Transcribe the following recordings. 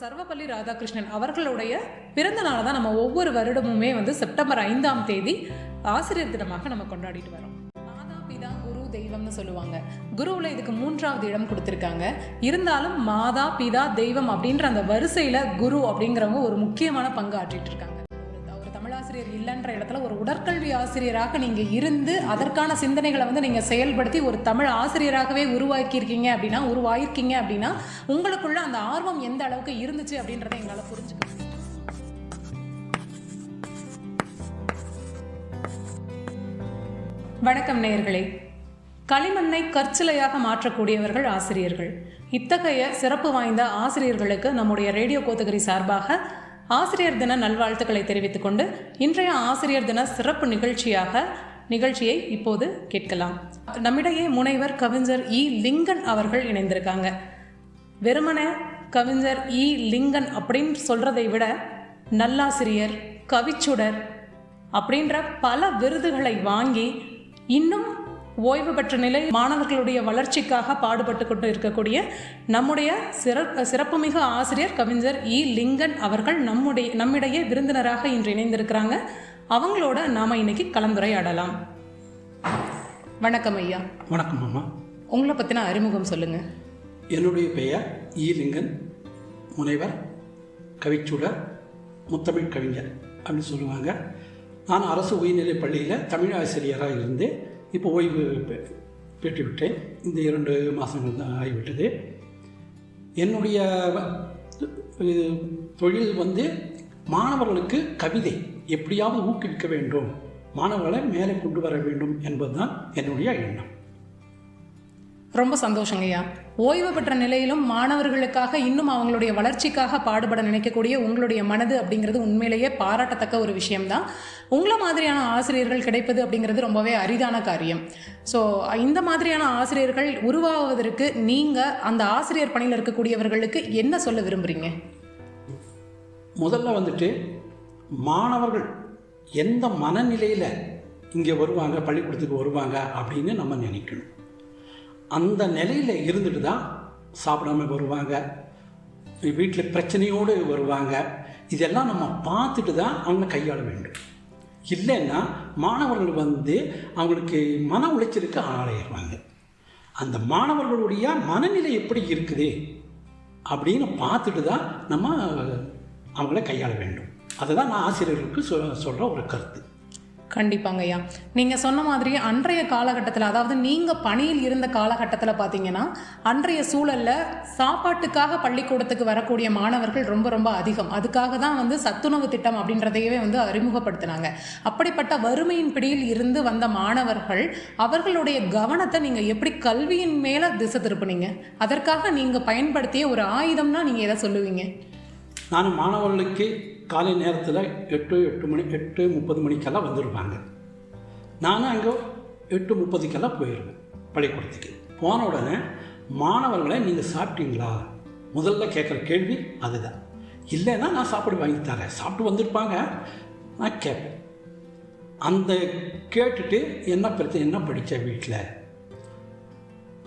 Doctor Sarvepalli Radhakrishnan அவர்களுடைய பிறந்த நாளை தான் நம்ம ஒவ்வொரு வருடமுமே வந்து செப்டம்பர் ஐந்தாம் தேதி ஆசிரியர் தினமாக நம்ம கொண்டாடிட்டு வரோம். மாதா பிதா குரு தெய்வம்னு சொல்லுவாங்க. குருவில் இதுக்கு மூன்றாவது இடம் கொடுத்துருக்காங்க. இருந்தாலும் மாதா பிதா தெய்வம் அப்படின்ற அந்த வரிசையில் குரு அப்படிங்கிறவங்க ஒரு முக்கியமான பங்கு ஆற்றிட்டு இருக்காங்க. ஒரு- தமிழாசிரியர் இல்லைன்ற இடத்துல உடற்கல்வி ஆசிரியராக நீங்கள் இருந்து அதற்கான சிந்தனைகளை வந்து நீங்கள் செயல்படுத்தி ஒரு தமிழ் ஆசிரியராகவே உருவாக்கியிருக்கீங்க அப்படின்னா உருவாயிருக்கீங்க அப்படின்னா உங்களுக்குள்ள அந்த ஆர்வம் எந்த அளவுக்கு இருந்துச்சு அப்படின்றத எங்களால் புரிஞ்சுக்க வணக்கம் நேயர்களே. களிமண்ணை கற்சிலையாக மாற்றக்கூடியவர்கள் ஆசிரியர்கள். இத்தகைய சிறப்பு வாய்ந்த ஆசிரியர்களுக்கு நம்முடைய ரேடியோ கோத்தகிரி சார்பாக ஆசிரியர் தின நல்வாழ்த்துக்களை தெரிவித்துக் கொண்டு இன்றைய ஆசிரியர் தின சிறப்பு நிகழ்ச்சியாக நிகழ்ச்சியை இப்போது கேட்கலாம். நம்மிடையே முனைவர் கவிஞர் இ லிங்கன் அவர்கள் இணைந்திருக்காங்க. வெறுமனே கவிஞர் இ லிங்கன் அப்படின்னு சொல்றதை விட நல்லாசிரியர் கவிச்சுடர் அப்படின்ற பல விருதுகளை வாங்கி இன்னும் ஓய்வு பெற்ற நிலை மாணவர்களுடைய வளர்ச்சிக்காக பாடுபட்டு கொண்டு இருக்கக்கூடிய நம்முடைய சிறப்பு சிறப்புமிகு ஆசிரியர் கவிஞர் இ. லிங்கன் அவர்கள் நம்முடைய நம்மிடையே விருந்தினராக இன்று இணைந்திருக்கிறாங்க. அவங்களோட நாம இன்னைக்கு கலந்துரையாடலாம். வணக்கம் ஐயா. வணக்கம் அம்மா உங்களை பத்தின அறிமுகம் சொல்லுங்க. என்னுடைய பெயர் ஈலிங்கன் முனைவர் கவிச்சுடர் முத்தமிழ் கவிஞர் அப்படின்னு சொல்லுவாங்க. நான் அரசு உயர்நிலைப் பள்ளியில் தமிழ் ஆசிரியராக இருந்து இப்போ ஓய்வு பெற்றுவிட்டேன். இந்த இரண்டு மாதங்கள் தான் ஆகிவிட்டது. என்னுடைய தொழில் வந்து மாணவர்களுக்கு கவிதை எப்படியாவது ஊக்குவிக்க வேண்டும். மாணவர்களை மேலே கொண்டு வர வேண்டும் என்பதுதான் என்னுடைய எண்ணம். ரொம்ப சந்தோஷங்கய்யா. ஓய்வு பெற்ற நிலையிலும் மாணவர்களுக்காக இன்னும் அவங்களுடைய வளர்ச்சிக்காக பாடுபட நினைக்கக்கூடிய உங்களுடைய மனது அப்படிங்கிறது உண்மையிலேயே பாராட்டத்தக்க ஒரு விஷயம்தான். உங்களை மாதிரியான ஆசிரியர்கள் கிடைப்பது அப்படிங்கிறது ரொம்பவே அரிதான காரியம். ஸோ இந்த மாதிரியான ஆசிரியர்கள் உருவாவதற்கு நீங்கள் அந்த ஆசிரியர் பணியில் இருக்கக்கூடியவர்களுக்கு என்ன சொல்ல விரும்புகிறீங்க முதல்ல வந்துட்டு மாணவர்கள் எந்த மனநிலையில் இங்கே வருவாங்க பள்ளிக்கூடத்துக்கு வருவாங்க அப்படின்னு நம்ம நினைக்கணும். அந்த நிலையில் இருந்துட்டு தான் சாப்பிடாம வருவாங்க. வீட்டில் பிரச்சனையோடு வருவாங்க. இதெல்லாம் நம்ம பார்த்துட்டு தான் அவங்க கையாள வேண்டும். இல்லைன்னா மாணவர்கள் வந்து அவங்களுக்கு மன உளைச்சலுக்கு ஆளாயிடுவாங்க. அந்த மாணவர்களுடைய மனநிலை எப்படி இருக்குது அப்படின்னு பார்த்துட்டு தான் நம்ம அவங்கள கையாள வேண்டும். அதுதான் நான் ஆசிரியர்களுக்கு சொ சொல்கிற ஒரு கருத்து. கண்டிப்பாங்க ஐயா. நீங்கள் சொன்ன மாதிரி அன்றைய காலகட்டத்தில் அதாவது நீங்கள் பணியில் இருந்த காலகட்டத்தில் பார்த்தீங்கன்னா அன்றைய சூழலில் சாப்பாட்டுக்காக பள்ளிக்கூடத்துக்கு வரக்கூடிய மாணவர்கள் ரொம்ப ரொம்ப அதிகம். அதுக்காக தான் வந்து சத்துணவு திட்டம் அப்படின்றதையவே வந்து அறிமுகப்படுத்தினாங்க. அப்படிப்பட்ட வறுமையின் பிடியில் இருந்து வந்த மாணவர்கள் அவர்களுடைய கவனத்தை நீங்கள் எப்படி கல்வியின் மேலே திசை திருப்புனீங்க? அதற்காக நீங்கள் பயன்படுத்திய ஒரு ஆயுதம்னா நீங்கள் எதை சொல்லுவீங்க? நான் மாணவர்களுக்கு காலை நேரத்தில் எட்டு எட்டு மணி எட்டு முப்பது மணிக்கெல்லாம் வந்துடுவாங்க நானும் அங்கே எட்டு முப்பதுக்கெல்லாம் போயிடுவேன் பள்ளிக்கூடத்துக்கு. போன உடனே மாணவர்களை நீங்கள் சாப்பிட்டீங்களா? முதல்ல கேட்குற கேள்வி அதுதான். இல்லைன்னா நான் சாப்பாடு வாங்கி தரேன். சாப்பிட்டு வந்திருப்பாங்க. நான் கேட்பேன். அந்த கேட்டுட்டு என்ன பிரச்சனை? என்ன படித்த வீட்டில்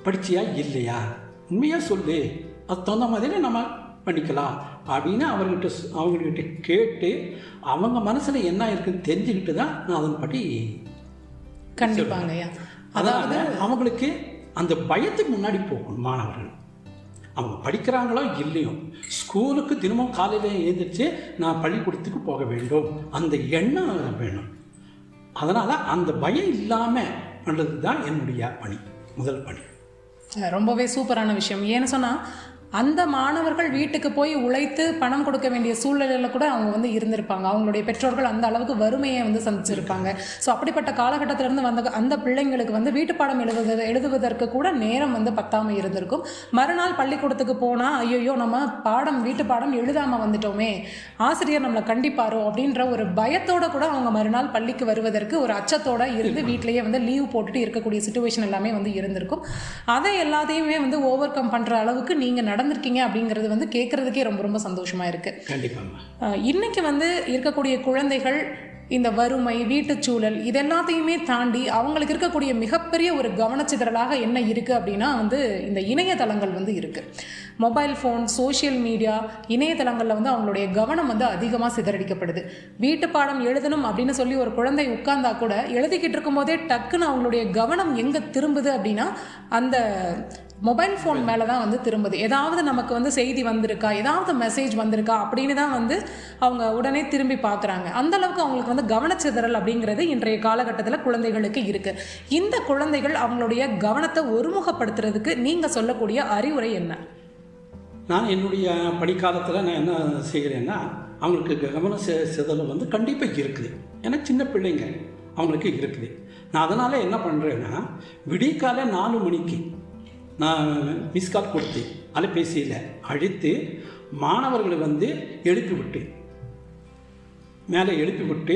படிச்சியா? இல்லையா? உண்மையாக சொல்லு. அது தகுந்த மாதிரி நம்ம பண்ணிக்கலாம் அப்படின்னு அவர்கிட்ட அவங்கக்கிட்ட கேட்டு அவங்க மனசில் என்ன இருக்குன்னு தெரிஞ்சுக்கிட்டு தான் நான் அதன்படி கண்டிப்பாங்க அதாவது அவங்களுக்கு அந்த பயத்துக்கு முன்னாடி போகணும் மாணவர்கள். அவங்க படிக்கிறாங்களோ இல்லையோ ஸ்கூலுக்கு தினமும் காலையில் எழுந்திரிச்சு நான் பள்ளிக்கூடத்துக்கு போக வேண்டும். அந்த எண்ணம் வேணும். அதனால் அந்த பயம் இல்லாமல் பண்ணுறது தான் என்னுடைய பணி முதல் பணி. ரொம்பவே சூப்பரான விஷயம். ஏன்னு சொன்னால் அந்த மாணவர்கள் வீட்டுக்கு போய் உழைத்து பணம் கொடுக்க வேண்டிய சூழ்நிலையில் கூட அவங்க வந்து இருந்திருப்பாங்க. அவங்களுடைய பெற்றோர்கள் அந்த அளவுக்கு வறுமையை வந்து சந்திச்சிருப்பாங்க. ஸோ அப்படிப்பட்ட காலகட்டத்திலிருந்து வந்த அந்த பிள்ளைங்களுக்கு வந்து வீட்டு பாடம் எழுதுவது எழுதுவதற்கு கூட நேரம் வந்து பத்தாமல் இருந்திருக்கும். மறுநாள் பள்ளிக்கூடத்துக்கு போனால் ஐயோயோ நம்ம பாடம் வீட்டு பாடம் எழுதாமல் வந்துட்டோமே. ஆசிரியர் நம்மளை கண்டிப்பாரோ? அப்படின்ற ஒரு பயத்தோட கூட அவங்க மறுநாள் பள்ளிக்கு வருவதற்கு ஒரு அச்சத்தோட இருந்து வீட்டிலேயே வந்து லீவ் போட்டுட்டு இருக்கக்கூடிய சுச்சுவேஷன் எல்லாமே வந்து இருந்திருக்கும். அதை எல்லாத்தையுமே வந்து ஓவர் கம் பண்ணுற அளவுக்கு நீங்கள் நடந்திருக்கீங்க அப்படிங்கிறது வந்து கேட்குறதுக்கே ரொம்ப ரொம்ப சந்தோஷமாக இருக்குது கண்டிப்பாம்மா. அஹ் இன்னைக்கு வந்து இருக்கக்கூடிய குழந்தைகள் இந்த வறுமை வீட்டுச் சூழல் இது எல்லாத்தையுமே தாண்டி அவங்களுக்கு இருக்கக்கூடிய மிகப்பெரிய ஒரு கவனச்சிதறலாக என்ன இருக்குது அப்படின்னா வந்து இந்த இணையதளங்கள் வந்து இருக்குது மொபைல் ஃபோன் சோஷியல் மீடியா இணையதளங்களில் வந்து அவங்களுடைய கவனம் வந்து அதிகமாக சிதறடிக்கப்படுது. வீட்டு பாடம் எழுதணும் அப்படின்னு சொல்லி ஒரு குழந்தை உட்கார்ந்தா கூட எழுதிக்கிட்டு இருக்கும்போதே டக்குன்னு அவங்களுடைய கவனம் எங்கே திரும்புது அப்படின்னா அந்த மொபைல் ஃபோன் மேலே தான் வந்து திரும்புது. ஏதாவது நமக்கு வந்து செய்தி வந்திருக்கா? ஏதாவது மெசேஜ் வந்திருக்கா? அப்படின்னு தான் வந்து அவங்க உடனே திரும்பி பார்க்குறாங்க. அந்தளவுக்கு அவங்களுக்கு வந்து கவனச்சிதறல் அப்படிங்கிறது இன்றைய காலகட்டத்தில் குழந்தைகளுக்கு இருக்குது இந்த குழந்தைகள் அவங்களுடைய கவனத்தை ஒருமுகப்படுத்துறதுக்கு நீங்கள் சொல்லக்கூடிய அறிவுரை என்ன? நான் என்னுடைய படிக்காலத்தில் நான் என்ன செய்கிறேன்னா அவங்களுக்கு கவன சி சிதறல் வந்து கண்டிப்பாக இருக்குது. ஏன்னா சின்ன பிள்ளைங்க அவங்களுக்கு இருக்குது. நான் அதனால் என்ன பண்ணுறேன்னா விடியற்காலை நாலு மணிக்கு நான் மிஸ் கால் கொடுத்து அலைபேசியில் அழைத்து மாணவர்களை வந்து எழுப்பி விட்டு மேலே எழுப்பி விட்டு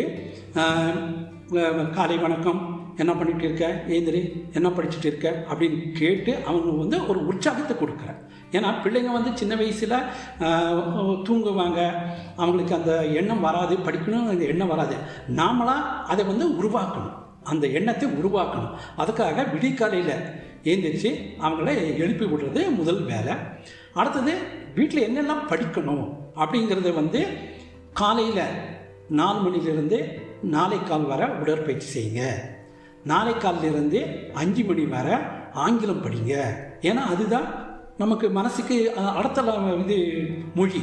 காலை வணக்கம். என்ன பண்ணிட்டு இருக்க? ஏந்திரி என்ன படிச்சுட்டு இருக்க? அப்படின்னு கேட்டு அவங்க வந்து ஒரு உற்சாகத்தை கொடுக்குறேன் ஏன்னா பிள்ளைங்க வந்து சின்ன வயசில் தூங்குவாங்க. அவங்களுக்கு அந்த எண்ணம் வராது. படிக்கணும் அந்த எண்ணம் வராது. நாமளாக அதை வந்து உருவாக்கணும். அந்த எண்ணத்தை உருவாக்கணும். அதுக்காக விடிக்காலையில் எழுந்திரிச்சு அவங்கள எழுப்பி விடுறது முதல் வேலை. அடுத்தது வீட்டில் என்னெல்லாம் படிக்கணும் அப்படிங்கிறது வந்து காலையில் நாலு மணிலிருந்து நாளைக்கால் வர உடற்பயிற்சி செய்யுங்க. நாளைக்காலிலிருந்து அஞ்சு மணி வர ஆங்கிலம் படிங்க. ஏன்னா அதுதான் நமக்கு மனசுக்கு அடுத்த இது மொழி.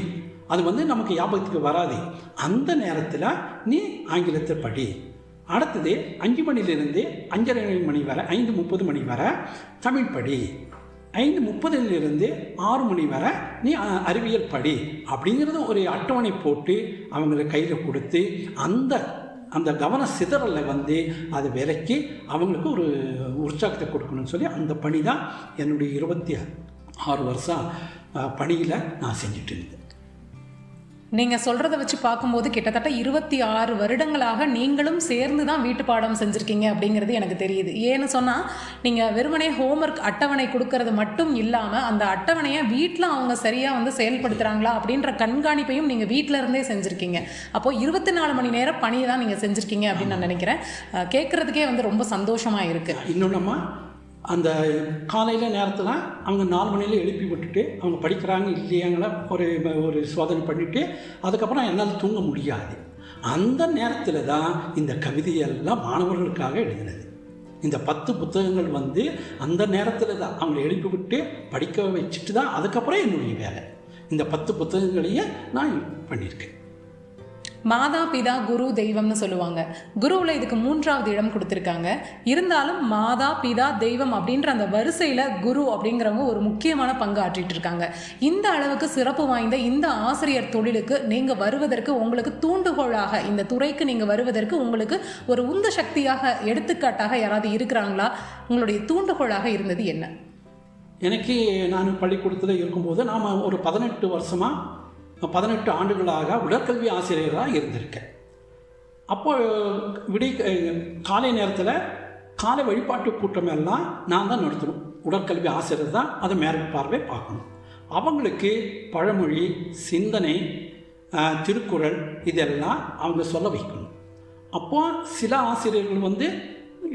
அது வந்து நமக்கு ஞாபகத்துக்கு வராது. அந்த நேரத்தில் நீ ஆங்கிலத்தை படி. அடுத்தது அஞ்சு மணிலிருந்து அஞ்சரை மணி வரை ஐந்து முப்பது மணி வரை தமிழ் படி. ஐந்து முப்பதுலேருந்து ஆறு மணி வரை நீ அறிவியல் படி. அப்படிங்கிறது ஒரு அட்டவணை போட்டு அவங்களுக்கு கையில் கொடுத்து அந்த அந்த கவன சிதறலை வந்து அதை விலக்கி அவங்களுக்கு ஒரு உற்சாகத்தை கொடுக்கணும்னு சொல்லி அந்த பணி தான் என்னுடைய இருபத்தி ஆறு வருஷம் பணியில் நான் செஞ்சுட்டு இருந்தேன். நீங்கள் சொல்கிறத வச்சு பார்க்கும்போது கிட்டத்தட்ட இருபத்தி ஆறு வருடங்களாக நீங்களும் சேர்ந்து தான் வீட்டு பாடம் செஞ்சுருக்கீங்க அப்படிங்கிறது எனக்கு தெரியுது. ஏன்னு சொன்னால் நீங்கள் வெறுமனே ஹோம்ஒர்க் அட்டவணை கொடுக்கறது மட்டும் இல்லாமல் அந்த அட்டவணையை வீட்டில் அவங்க சரியாக வந்து செயல்படுத்துகிறாங்களா அப்படின்ற கண்காணிப்பையும் நீங்கள் வீட்டில் இருந்தே செஞ்சுருக்கீங்க. அப்போது இருபத்தி நாலு மணி நேரம் பணியை தான் நீங்கள் செஞ்சுருக்கீங்க அப்படின்னு நான் நினைக்கிறேன். கேட்குறதுக்கே வந்து ரொம்ப சந்தோஷமாக இருக்குது இன்னொன்றுமா அந்த காலையில் நேரத்தில் அவங்க நாலு மணியில் எழுப்பி விட்டுட்டு அவங்க படிக்கிறாங்க இல்லையாங்களா ஒரு ஒரு சோதனை பண்ணிவிட்டு அதுக்கப்புறம் என்னால் தூங்க முடியாது. அந்த நேரத்தில் தான் இந்த கவிதையெல்லாம் மாணவர்களுக்காக எழுதினது. இந்த பத்து புத்தகங்கள் வந்து அந்த நேரத்தில் தான் அவங்களை எழுப்பி விட்டு படிக்க வச்சுட்டு தான் அதுக்கப்புறம் என்னுடைய வேலை. இந்த பத்து புத்தகங்களையே நான் பண்ணியிருக்கேன். மாதா பிதா குரு தெய்வம்னு சொல்லுவாங்க. குருவில் இதுக்கு மூன்றாவது இடம் கொடுத்துருக்காங்க. இருந்தாலும் மாதா பிதா தெய்வம் அப்படின்ற அந்த வரிசையில் குரு அப்படிங்கிறவங்க ஒரு முக்கியமான பங்கு ஆற்றிட்டு இருக்காங்க. இந்த அளவுக்கு சிறப்பு வாய்ந்த இந்த ஆசிரியர் தொழிலுக்கு நீங்கள் வருவதற்கு உங்களுக்கு தூண்டுகோலாக இந்த துறைக்கு நீங்கள் வருவதற்கு உங்களுக்கு ஒரு உந்து சக்தியாக எடுத்துக்காட்டாக யாராவது இருக்கிறாங்களா? உங்களுடைய தூண்டுகோளாக இருந்தது என்ன? எனக்கு நான் பள்ளிக்கூடத்தில் இருக்கும்போது நாம் ஒரு பதினெட்டு வருஷமாக பதினெட்டு ஆண்டுகளாக உடற்கல்வி ஆசிரியராக இருந்திருக்கேன். அப்போ விடி காலை நேரத்தில் காலை வழிபாட்டு கூட்டம் எல்லாம் நான் தான் நடத்தணும். உடற்கல்வி ஆசிரியர் தான் அதை மேற்பார்வை பார்க்கணும். அவங்களுக்கு பழமொழி சிந்தனை திருக்குறள் இதெல்லாம் அவங்க சொல்ல வைக்கணும். அப்போ சில ஆசிரியர்கள் வந்து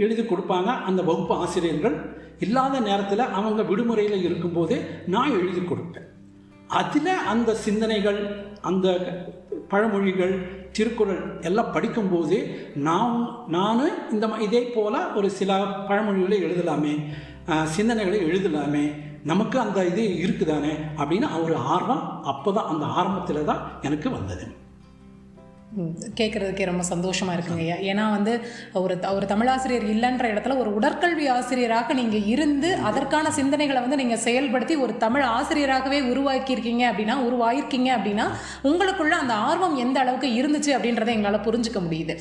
எழுதி கொடுப்பாங்க. அந்த வகுப்பு ஆசிரியர்கள் இல்லாத நேரத்தில் அவங்க விடுமுறையில் இருக்கும்போது நான் எழுதி கொடுப்பேன். அதில் அந்த சிந்தனைகள் அந்த பழமொழிகள் திருக்குறள் எல்லாம் படிக்கும்போது நான் நானும் இந்த இதே போல் ஒரு சில பழமொழிகளை எழுதலாமே சிந்தனைகளை எழுதலாமே நமக்கு அந்த இது இருக்குதானே அப்படின்னு ஒரு ஆர்வம் அப்போ தான் அந்த ஆரம்பத்தில் தான் எனக்கு வந்தது. கேட்குறதுக்கே ரொம்ப சந்தோஷமாக இருக்குங்க. ஐயா ஏன்னா வந்து ஒரு ஒரு தமிழாசிரியர் இல்லைன்ற இடத்துல ஒரு உடற்கல்வி ஆசிரியராக நீங்கள் இருந்து அதற்கான சிந்தனைகளை வந்து நீங்கள் செயல்படுத்தி ஒரு தமிழ் ஆசிரியராகவே உருவாக்கியிருக்கீங்க அப்படின்னா உருவாயிருக்கீங்க அப்படின்னா உங்களுக்குள்ள அந்த ஆர்வம் எந்த அளவுக்கு இருந்துச்சு அப்படின்றத எங்களால் புரிஞ்சுக்க முடியுது.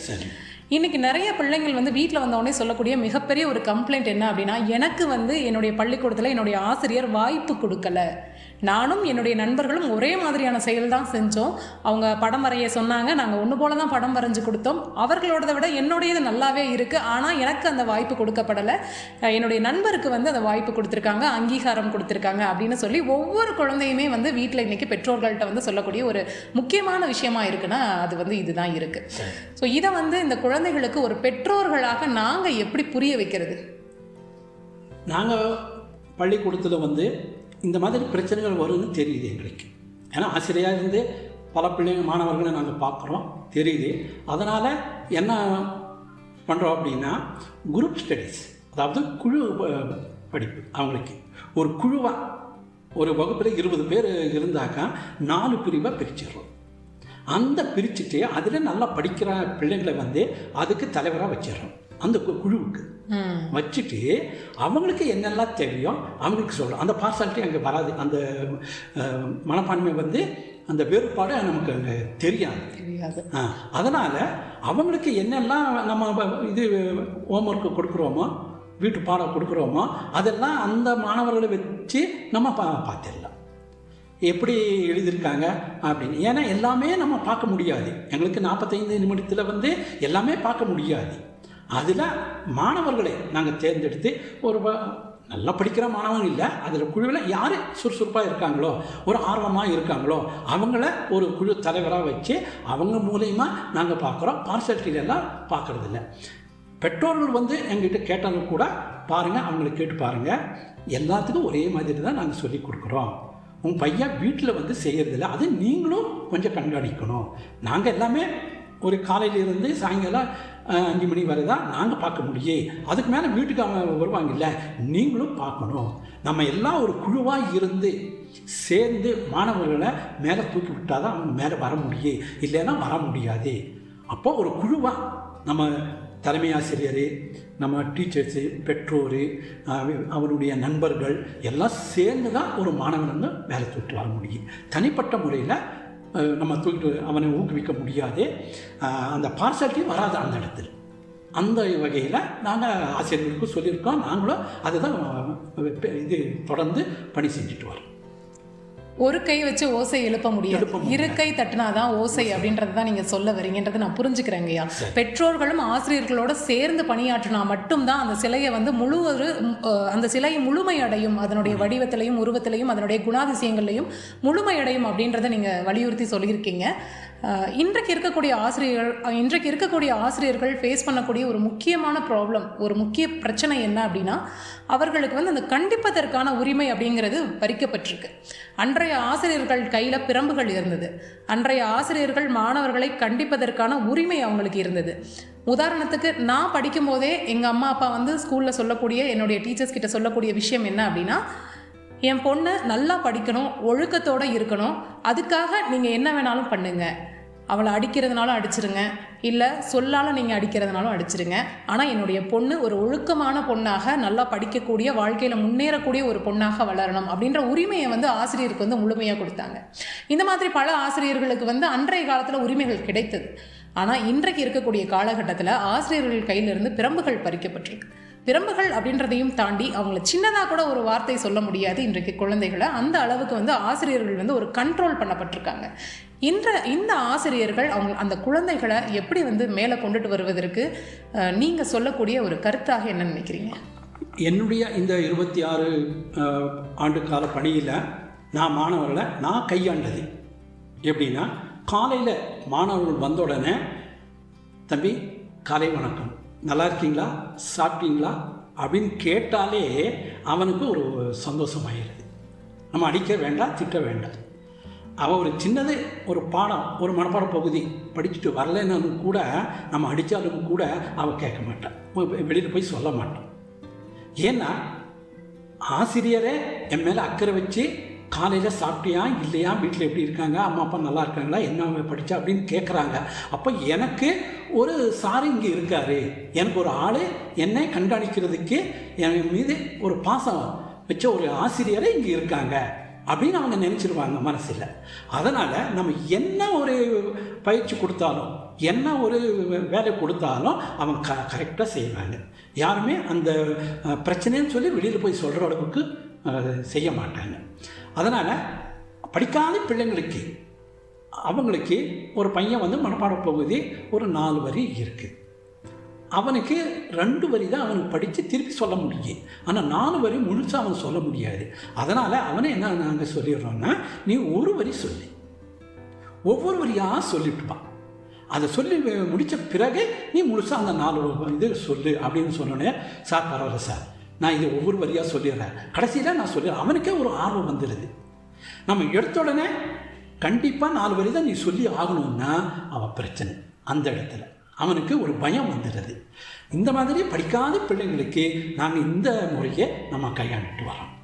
இன்னைக்கு நிறைய பிள்ளைங்கள் வந்து வீட்டில் வந்தவொடனே சொல்லக்கூடிய மிகப்பெரிய ஒரு கம்ப்ளைண்ட் என்ன அப்படின்னா எனக்கு வந்து என்னுடைய பள்ளிக்கூடத்தில் என்னுடைய ஆசிரியர் வாய்ப்பு கொடுக்கல. நானும் என்னுடைய நண்பர்களும் ஒரே மாதிரியான செயல் தான் செஞ்சோம். அவங்க படம் வரைய சொன்னாங்க. நாங்கள் ஒன்று போல தான் படம் வரைஞ்சு கொடுத்தோம். அவர்களோடதை விட என்னுடையது நல்லாவே இருக்குது ஆனால் எனக்கு அந்த வாய்ப்பு கொடுக்கப்படலை. என்னுடைய நண்பருக்கு வந்து அந்த வாய்ப்பு கொடுத்துருக்காங்க. அங்கீகாரம் கொடுத்துருக்காங்க அப்படின்னு சொல்லி ஒவ்வொரு குழந்தையுமே வந்து வீட்டில் இன்னைக்கு பெற்றோர்கள்ட்ட வந்து சொல்லக்கூடிய ஒரு முக்கியமான விஷயமா இருக்குன்னா அது வந்து இதுதான் இருக்குது ஸோ இதை வந்து இந்த குழந்தைகளுக்கு ஒரு பெற்றோர்களாக நாங்கள் எப்படி புரிய வைக்கிறது? நாங்கள் பள்ளிக்கூடத்தில் வந்து இந்த மாதிரி பிரச்சனைகள் வரும்னு தெரியுது எங்களுக்கு. ஏன்னா ஆசிரியராக இருந்து பல பிள்ளைங்க மாணவர்களை நாங்கள் பார்க்குறோம் தெரியுது. அதனால் என்ன பண்ணுறோம் அப்படின்னா குரூப் ஸ்டடீஸ் அதாவது குழு படிப்பு அவங்களுக்கு. ஒரு குழுவாக ஒரு வகுப்பில் இருபது பேர் இருந்தாக்கா நாலு பிரிவாக பிரிச்சிடுறோம். அந்த பிரிச்சுட்டு அதில் நல்லா படிக்கிற பிள்ளைங்களை வந்து அதுக்கு தலைவராக வச்சிடுறோம். அந்த குழுவுக்கு. வச்சுட்டு அவங்களுக்கு என்னெல்லாம் தேவையோ அவங்களுக்கு சொல்கிறோம் அந்த பார்சாலிட்டி அங்கே வராது. அந்த மனப்பான்மை வந்து அந்த வேறுபாடு நமக்கு அங்கே தெரியாது. தெரியாது. அதனால் அவங்களுக்கு என்னெல்லாம் நம்ம இது ஹோம்ஒர்க்கு கொடுக்குறோமோ வீட்டு பாடம் கொடுக்குறோமோ அதெல்லாம் அந்த மாணவர்களை வச்சு நம்ம பா பார்த்துடலாம். எப்படி எழுதியிருக்காங்க அப்படின்னு. ஏன்னா எல்லாமே நம்ம பார்க்க முடியாது. எங்களுக்கு நாற்பத்தைந்து நிமிடத்தில் வந்து எல்லாமே பார்க்க முடியாது. அதில் மாணவர்களை நாங்கள் தேர்ந்தெடுத்து ஒரு நல்லா படிக்கிற மாணவன் இல்லை அதில் குழுவில் யார் சுறுசுறுப்பாக இருக்காங்களோ ஒரு ஆர்வமாக இருக்காங்களோ அவங்கள ஒரு குழு தலைவராக வச்சு அவங்க மூலயமா நாங்கள் பார்க்குறோம் பார்சல்ட்டிலெல்லாம் பார்க்குறதில்ல பெற்றோர்கள் வந்து எங்கிட்ட கேட்டாலும் கூட பாருங்கள் அவங்கள கேட்டு பாருங்கள் எல்லாத்துக்கும் ஒரே மாதிரி தான் நாங்கள் சொல்லி கொடுக்குறோம். உங்கள் பையன் வீட்டில் வந்து செய்கிறதில்ல அது நீங்களும் கொஞ்சம் கண்காணிக்கணும். நாங்கள் எல்லாமே ஒரு காலையிலேருந்து சாயங்காலம் அஞ்சு மணி வரை தான் நாங்கள் பார்க்க முடியும் அதுக்கு மேலே வீட்டுக்கு அவங்க வருவாங்கல்ல நீங்களும் பார்க்கணும். நம்ம எல்லாம் ஒரு குழுவாக இருந்து சேர்ந்து மாணவர்களை மேலே தூக்கி விட்டால் தான் அவங்க மேலே வர முடியும் இல்லைன்னா வர முடியாது. அப்போ ஒரு குழுவாக நம்ம தலைமை ஆசிரியர் நம்ம டீச்சர்ஸு பெற்றோர் அவருடைய நண்பர்கள் எல்லாம் சேர்ந்து தான் ஒரு மாணவன் வந்து வேலை தூக்கிட்டு வர முடியும். தனிப்பட்ட முறையில் நம்ம தூக்கிட்டு அவனை ஊக்குவிக்க முடியாது. அந்த பார்சாலிட்டி வராது அந்த இடத்துல. அந்த வகையில் நாங்கள் ஆசிரியர்களுக்கும் சொல்லியிருக்கோம். நாங்களும் அதுதான் இது தொடர்ந்து பணி செஞ்சுட்டு வரோம். ஒரு கை வச்சு ஓசை எழுப்ப முடியாது. இரு கை தட்டினாதான் ஓசை அப்படின்றது தான் நீங்க சொல்ல வரீங்கன்றதை நான் புரிஞ்சுக்கிறேங்கய்யா பெற்றோர்களும் ஆசிரியர்களோட சேர்ந்து பணியாற்றினா மட்டும்தான் அந்த சிலையை வந்து முழு ஒரு அந்த சிலை முழுமையடையும் அதனுடைய வடிவத்திலையும் உருவத்திலையும் அதனுடைய குணாதிசயங்கள்லையும் முழுமையடையும் அப்படின்றத நீங்க வலியுறுத்தி சொல்லியிருக்கீங்க. இன்றைக்கு இருக்கக்கூடிய ஆசிரியர்கள் இன்றைக்கு இருக்கக்கூடிய ஆசிரியர்கள் ஃபேஸ் பண்ணக்கூடிய ஒரு முக்கியமான ப்ராப்ளம் ஒரு முக்கிய பிரச்சனை என்ன அப்படின்னா அவர்களுக்கு வந்து அந்த கண்டிப்பதற்கான உரிமை அப்படிங்கிறது பறிக்கப்பட்டிருக்கு. அன்றைய ஆசிரியர்கள் கையில் பிரம்புகள் இருந்தது. அன்றைய ஆசிரியர்கள் மாணவர்களை கண்டிப்பதற்கான உரிமை அவங்களுக்கு இருந்தது. உதாரணத்துக்கு நான் படிக்கும்போதே எங்கள் அம்மா அப்பா வந்து ஸ்கூலில் சொல்லக்கூடிய என்னுடைய டீச்சர்ஸ் கிட்ட சொல்லக்கூடிய விஷயம் என்ன அப்படின்னா என் பொண்ணு நல்லா படிக்கணும் ஒழுக்கத்தோடு இருக்கணும். அதுக்காக நீங்கள் என்ன வேணாலும் பண்ணுங்க. அவளை அடிக்கிறதுனாலும் அடிச்சிருங்க. இல்லை சொல்லால் நீங்கள் அடிக்கிறதுனாலும் அடிச்சிருங்க. ஆனால் என்னுடைய பொண்ணு ஒரு ஒழுக்கமான பொண்ணாக நல்லா படிக்கக்கூடிய வாழ்க்கையில் முன்னேறக்கூடிய ஒரு பொண்ணாக வளரணும் அப்படின்ற உரிமையை வந்து ஆசிரியருக்கு வந்து முழுமையாக கொடுத்தாங்க. இந்த மாதிரி பல ஆசிரியர்களுக்கு வந்து அன்றைய காலத்தில் உரிமைகள் கிடைத்தது. ஆனால் இன்றைக்கு இருக்கக்கூடிய காலகட்டத்தில் ஆசிரியர்கள் கையிலிருந்து பிரம்புகள் பறிக்கப்பட்டிருக்கு. பிரம்புகள் அப்படின்றதையும் தாண்டி அவங்கள சின்னதாக கூட ஒரு வார்த்தை சொல்ல முடியாது இன்றைக்கு குழந்தைகளை. அந்த அளவுக்கு வந்து ஆசிரியர்கள் வந்து ஒரு கண்ட்ரோல் பண்ணப்பட்டிருக்காங்க. இன்ற இந்த ஆசிரியர்கள் அவங்க அந்த குழந்தைகளை எப்படி வந்து மேலே கொண்டுட்டு வருவதற்கு நீங்கள் சொல்லக்கூடிய ஒரு கருத்தாக என்ன நினைக்கிறீங்க? என்னுடைய இந்த இருபத்தி ஆறு ஆண்டு கால பணியில் நான் மாணவர்களை நான் கையாண்டது. எப்படின்னா காலையில் மாணவர்கள் வந்த உடனே தம்பி காலை வணக்கம். நல்லா இருக்கீங்களா சாப்பிட்டீங்களா? அப்படின்னு கேட்டாலே அவனுக்கு ஒரு சந்தோஷமாயிருது நம்ம அடிக்க வேண்டாம் திட்ட வேண்டாம். அவன் ஒரு சின்னது ஒரு பாடம் ஒரு மனப்பாட பகுதி படிச்சுட்டு வரலைன்னாலும் கூட நம்ம அடித்தாலும் கூட அவன் கேட்க மாட்டான். வெளியில் போய் சொல்ல மாட்டான். ஏன்னா ஆசிரியரே என் மேலே அக்கறை வச்சு காலையில் சாப்பிட்டியா இல்லையா வீட்டில் எப்படி இருக்காங்க அம்மா அப்பா நல்லா இருக்காங்களா என்ன படித்தா அப்படின்னு கேட்குறாங்க அப்போ எனக்கு ஒரு சார் இங்கே இருக்காரு. எனக்கு ஒரு ஆள் என்னை கண்காணிக்கிறதுக்கு என் மீது ஒரு பாசம் வச்ச ஒரு ஆசிரியரே இங்கே இருக்காங்க அப்படின்னு அவங்க நினச்சிருவாங்க மனசில். அதனால் நம்ம என்ன ஒரு பயிற்சி கொடுத்தாலும் என்ன ஒரு வேலை கொடுத்தாலும் அவங்க க கரெக்டாக செய்வாங்க. யாருமே அந்த பிரச்சனைன்னு சொல்லி வெளியில் போய் சொல்கிற அளவுக்கு செய்ய மாட்டாங்க. அதனால் படிக்காத பிள்ளைங்களுக்கு அவங்களுக்கு ஒரு பையன் வந்து மனப்பாட பகுதி ஒரு நாலு வரி இருக்குது அவனுக்கு ரெண்டு வரி தான் அவனுக்கு படித்து திருப்பி சொல்ல முடியும். ஆனால் நாலு வரி முழுசாக அவன் சொல்ல முடியாது. அதனால் அவனை என்ன நாங்கள் சொல்லிடுறோன்னா நீ ஒரு வரி சொல்லி. ஒவ்வொரு வரியாக சொல்லிட்டுப்பான் அதை சொல்லி முடித்த பிறகு நீ முழுசாக அந்த நாலு இது சொல்லு அப்படின்னு சொன்னோடனே சார் பரவாயில்ல சார். நான் இதை ஒவ்வொரு வரியாக சொல்லிடுறேன். கடைசியில் நான் சொல்லிடுறேன். அவனுக்கே ஒரு ஆர்வம் வந்துடுது நம்ம எடுத்த உடனே கண்டிப்பாக நாலு வரி தான் நீ சொல்லி ஆகணும்னா அவன் பிரச்சனை. அந்த இடத்துல. அவனுக்கு ஒரு பயம் வந்துடுது. இந்த மாதிரி படிக்காத பிள்ளைங்களுக்கு நாங்கள் இந்த முறையை நம்ம கையாண்டுட்டு வரோம்.